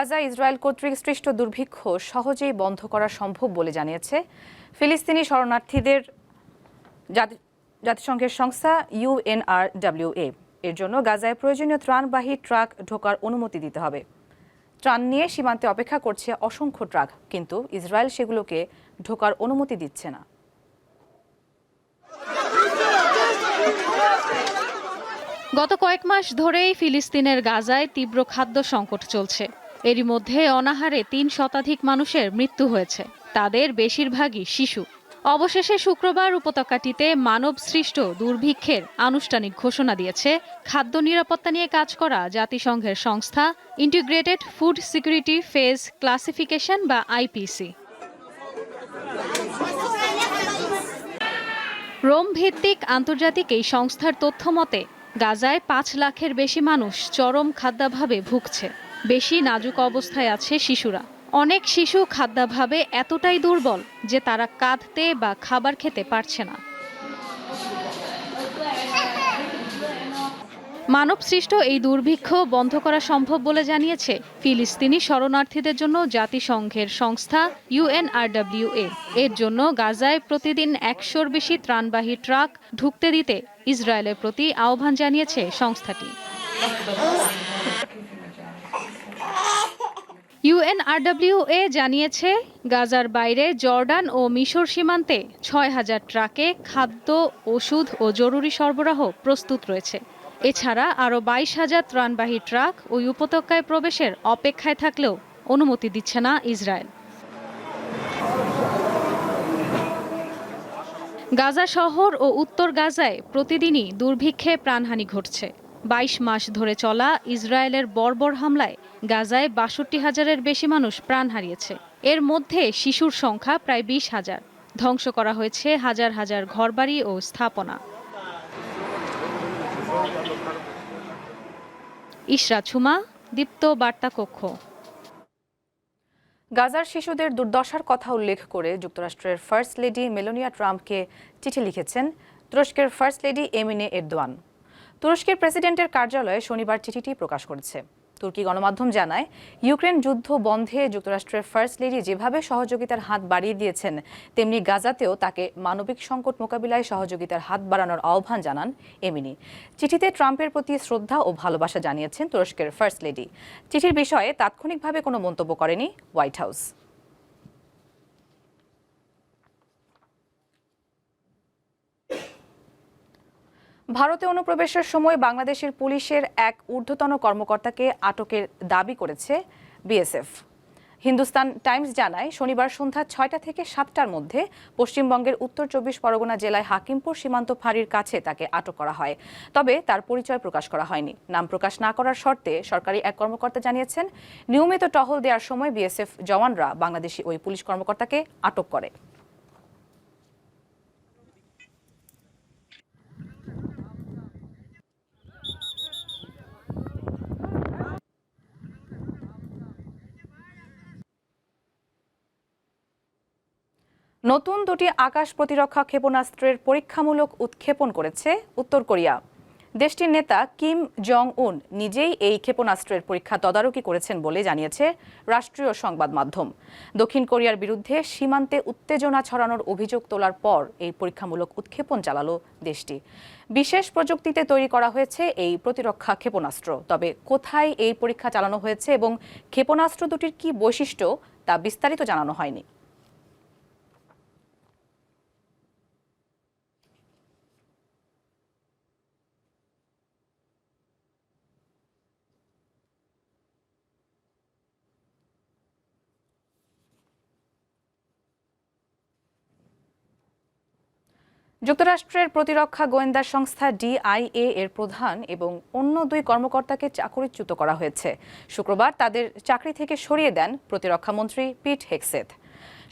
Gaza Israel কর্তৃক সৃষ্ট দুর্ভিক্ষ সহজেই বন্ধ করা সম্ভব বলে জানিয়েছে ফিলিস্তিনি শরণার্থীদের জাতি- জাতিসংঘের সংস্থা ইউএনআরডব্লিউএ এর জন্য গাজায় প্রয়োজনীয় ত্রাণবাহী ট্রাক ঢোকার অনুমতি দিতে হবে। ত্রাণ নিয়ে সীমান্তে অপেক্ষা করছে অসংখ্য ট্রাক, কিন্তু ইসরায়েল সেগুলোকে ঢোকার অনুমতি দিচ্ছে না। গত কয়েক মাস ধরেই ফিলিস্তিনের গাজায় তীব্র খাদ্য সংকট চলছে। এরই মধ্যে অনাহারে তিন শতাধিক মানুষের মৃত্যু হয়েছে। তাদের বেশিরভাগই শিশু। অবশেষে শুক্রবার উপত্যকাটিতে মানব সৃষ্ট দুর্ভিক্ষের আনুষ্ঠানিক ঘোষণা দিয়েছে খাদ্য নিরাপত্তা নিয়ে কাজ করা জাতিসংঘের সংস্থা integrated food security phase classification বা আইপিসি। রোম ভিত্তিক আন্তর্জাতিক এই সংস্থার তথ্য মতে গাজায় পাঁচ লাখের বেশি মানুষ চরম খাদ্যাভাবে ভুগছে। বেশি নাজুক অবস্থায় আছে শিশুরা। অনেক শিশু খাদ্যাভাবে এতটাই দুর্বল যে তারা কাঁদতে বা খাবার খেতে পারছে না। মানব সৃষ্ট এই দুর্ভিক্ষ বন্ধ করা সম্ভব বলে জানিয়েছে ফিলিস্তিনি শরণার্থীদের জন্য জাতিসংঘের সংস্থা ইউএনআরডব্লিউএ এর জন্য গাজায় প্রতিদিন একশোর বেশি ত্রাণবাহী ট্রাক ঢুকতে দিতে ইসরায়েলের প্রতি আহ্বান জানিয়েছে সংস্থাটি। ইউএনআরডব্লিউএ জানিয়েছে, গাজার বাইরে জর্ডান ও মিশর সীমান্তে ছয় হাজার ট্রাকে খাদ্য, ওষুধ ও জরুরি সরবরাহ প্রস্তুত রয়েছে। এছাড়া আরও বাইশ হাজার ত্রাণবাহী ট্রাক ওই উপত্যকায় প্রবেশের অপেক্ষায় থাকলেও অনুমতি দিচ্ছে না ইসরায়েল। গাজা শহর ও উত্তর গাজায় প্রতিদিনই দুর্ভিক্ষে প্রাণহানি ঘটছে। বাইশ মাস ধরে চলা ইসরায়েলের বর্বর হামলায় গাজায় বাষট্টি হাজারের বেশি মানুষ প্রাণ হারিয়েছে। এর মধ্যে শিশুর সংখ্যা প্রায় বিশ হাজার। ধ্বংস করা হয়েছে হাজার হাজার ঘরবাড়ি ও স্থাপনা। ইশরা ছুমা, দীপ্ত বার্তা কক্ষ। গাজার শিশুদের দুর্দশার কথা উল্লেখ করে যুক্তরাষ্ট্রের ফার্স্ট লেডি মেলোনিয়া ট্রাম্পকে চিঠি লিখেছেন। তুরস্কের ফার্স্ট লেডি এমিনে এরদোয়ান। তুরস্কের প্রেসিডেন্টের কার্যালয়ে শনিবার চিঠিটি প্রকাশ করেছে। তুর্কি গণমাধ্যম জানায়, ইউক্রেন যুদ্ধ বন্ধে যুক্তরাষ্ট্রের ফার্স্ট লেডি যেভাবে সহযোগিতার হাত বাড়িয়ে দিয়েছেন, তেমনি গাজাতেও তাকে মানবিক সংকট মোকাবিলায় সহযোগিতার হাত বাড়ানোর আহ্বান জানান এমিনি চিঠিতে ট্রাম্পের প্রতি শ্রদ্ধা ও ভালোবাসা জানিয়েছেন তুরস্কের ফার্স্ট লেডি। চিঠির বিষয়ে তাৎক্ষণিকভাবে কোনো মন্তব্য করেনি হোয়াইট হাউস। ভারতে অনুপ্রবেশের সময় বাংলাদেশের পুলিশের এক ঊর্ধ্বতন কর্মকর্তাকে আটকের দাবি করেছে বিএসএফ। হিন্দুস্তান টাইমস জানায়, শনিবার সন্ধ্যা ছয়টা থেকে সাতটার মধ্যে পশ্চিমবঙ্গের উত্তর চব্বিশ পরগনা জেলায় হাকিমপুর সীমান্ত ফাঁড়ির কাছে তাকে আটক করা হয়। তবে তার পরিচয় প্রকাশ করা হয়নি। নাম প্রকাশ না করার শর্তে সরকারি এক কর্মকর্তা জানিয়েছেন, নিয়মিত টহল দেওয়ার সময় বিএসএফ জওয়ানরা বাংলাদেশি ওই পুলিশ কর্মকর্তাকে আটক করে। নতুন দুটি আকাশ প্রতিরক্ষা ক্ষেপণাস্ত্রের পরীক্ষামূলক উৎক্ষেপণ করেছে উত্তর কোরিয়া। দেশটির নেতা কিম জং উন নিজেই এই ক্ষেপণাস্ত্রের পরীক্ষা তদারকি করেছেন বলে জানিয়েছে রাষ্ট্রীয় সংবাদ মাধ্যম। দক্ষিণ কোরিয়ার বিরুদ্ধে সীমান্তে উত্তেজনা ছড়ানোর অভিযোগ তোলার পর এই পরীক্ষামূলক উৎক্ষেপণ চালালো দেশটি। বিশেষ প্রযুক্তিতে তৈরি করা হয়েছে এই প্রতিরক্ষা ক্ষেপণাস্ত্র। তবে কোথায় এই পরীক্ষা চালানো হয়েছে এবং ক্ষেপণাস্ত্র দুটির কি বৈশিষ্ট্য তা বিস্তারিত জানানো হয়নি। যুক্তরাষ্ট্রের প্রতিরক্ষা গোয়েন্দা সংস্থা ডিআইএ এর প্রধান এবং অন্য দুই কর্মকর্তাকে চাকরিচ্যুত করা হয়েছে। শুক্রবার তাদের চাকরি থেকে সরিয়ে দেন প্রতিরক্ষামন্ত্রী পিট হেক্সেথ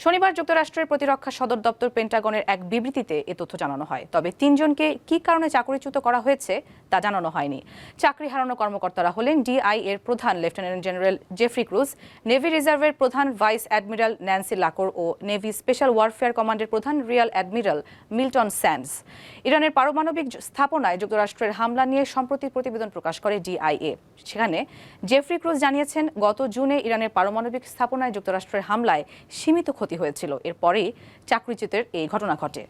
শনিবার যুক্তরাষ্ট্রের প্রতিরক্ষা সদর দপ্তর পেন্টাগনের এক বিবৃতিতে এ তথ্য জানানো হয়। তবে তিনজনকে কি কারণে চাকরিচ্যুত করা হয়েছে তা জানানো হয়নি। চাকরি হারানো কর্মকর্তারা হলেন ডিআই এর প্রধান lieutenant general Jeffrey Kruse, navy রিজার্ভের প্রধান ভাইস অ্যাডমিরাল ন্যান্সি লাকোর ও নেভি স্পেশাল ওয়ারফেয়ার কমান্ডের প্রধান রিয়াল অ্যাডমিরাল মিল্টন স্যান্ডস। ইরানের পারমাণবিক স্থাপনায় যুক্তরাষ্ট্রের হামলা নিয়ে সম্প্রতি প্রতিবেদন প্রকাশ করে ডিআইএ সেখানে জেফ্রি ক্রুজ জানিয়েছেন, গত জুনে ইরানের পারমাণবিক স্থাপনায় যুক্তরাষ্ট্রের হামলায় সীমিত ক্ষতি হয়েছিল। এরপরেই চাকরিচ্যুতের এই ঘটনা ঘটে।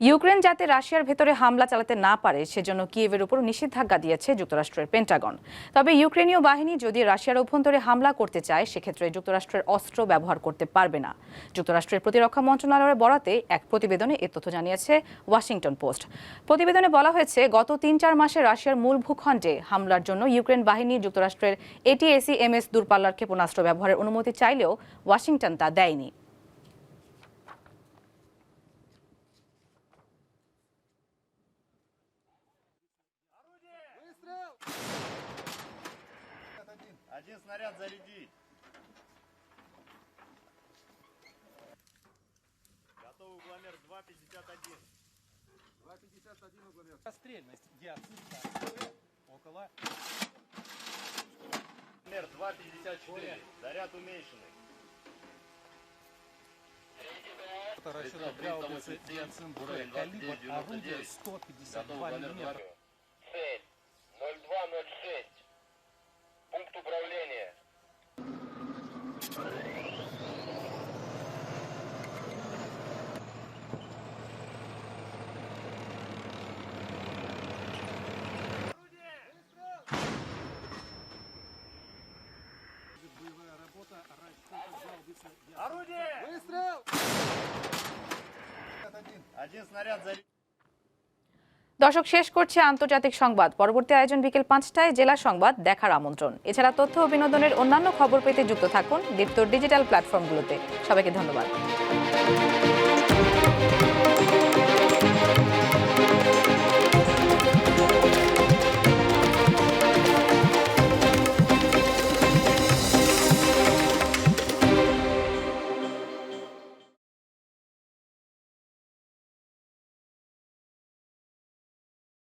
ইউক্রেন যাতে রাশিয়ার ভেতরে হামলা চালাতে না পারে, সেজন্য কিয়েভের উপর নিষেধাজ্ঞা দিয়েছে যুক্তরাষ্ট্রের পেন্টাগন। তবে ইউক্রেনীয় বাহিনী যদি রাশিয়ার অভ্যন্তরে হামলা করতে চায়, সেক্ষেত্রে যুক্তরাষ্ট্রের অস্ত্র ব্যবহার করতে পারবে না। যুক্তরাষ্ট্রের প্রতিরক্ষা মন্ত্রণালয়ের বরাতে এক প্রতিবেদনে এ তথ্য জানিয়েছে ওয়াশিংটন পোস্ট। প্রতিবেদনে বলা হয়েছে, গত তিন চার মাসে রাশিয়ার মূল ভূখণ্ডে হামলার জন্য ইউক্রেন বাহিনী যুক্তরাষ্ট্রের এটিএসি এমএস দূরপাল্লার ক্ষেপণাস্ত্র ব্যবহারের অনুমতি চাইলেও ওয়াশিংটন তা দেয়নি। Один снаряд зарядить. Готовый угломер 2.51. Стрельность диацинка около Угломер 2.54. Заряд уменьшенный. это расчет гаубицы диацин Б. Калибр орудия 152 мм. Орудие! Выстрел! Один снаряд зарядить. দর্শক শেষ করছে আন্তর্জাতিক সংবাদ পরবর্তী আয়োজন বিকেল পাঁচটায় জেলা সংবাদ দেখার আমন্ত্রণ এছাড়া তথ্য ও বিনোদনের অন্যান্য খবর পেতে যুক্ত থাকুন দীপ্তর ডিজিটাল প্ল্যাটফর্মগুলোতে সবাইকে ধন্যবাদ